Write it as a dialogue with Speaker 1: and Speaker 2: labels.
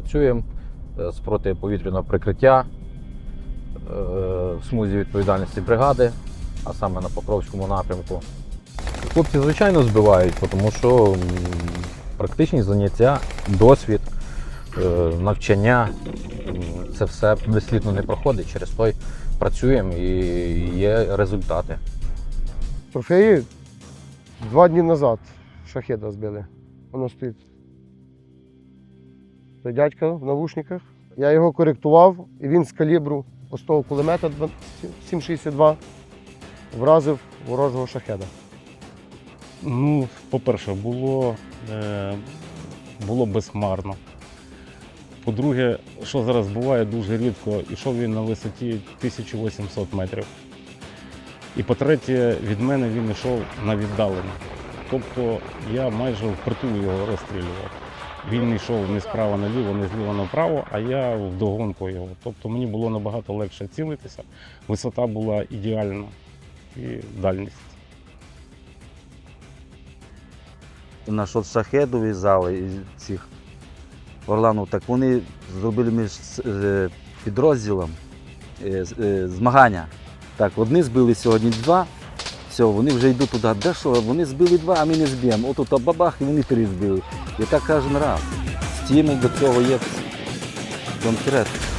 Speaker 1: працюємо е, з протиповітряного прикриття е, в смузі відповідальності бригади, а саме на Покровському напрямку. Хлопці, звичайно, збивають, тому що практичні заняття, досвід, е, навчання це все безслідно не проходить. Через той працюємо і є результати.
Speaker 2: Трофеї два дні назад шахеда збили. Воно стоїть. Дядька в навушниках. Я його коректував, і він з калібру ось кулемета 7,62 вразив ворожого шахеда.
Speaker 3: Ну, по-перше, було, е, було безхмарно. По-друге, що зараз буває дуже рідко, ішов він на висоті 1800 метрів. І по-третє, від мене він йшов на віддалену. Тобто я майже впритул його розстрілював. Він йшов не справа наліво, не зліва направо, а я вдогонку його. Тобто мені було набагато легше цілитися. Висота була ідеальна і дальність.
Speaker 4: на що шахеду в'язали і цих орланів, так вони зробили між е, підрозділом е, е, змагання. Так, одні збили сьогодні два, все, вони вже йдуть туди. Де що, вони збили два, а ми не зб'ємо. Отут а бабах, і вони три збили. І так кожен раз. Стіни до цього є конкретно.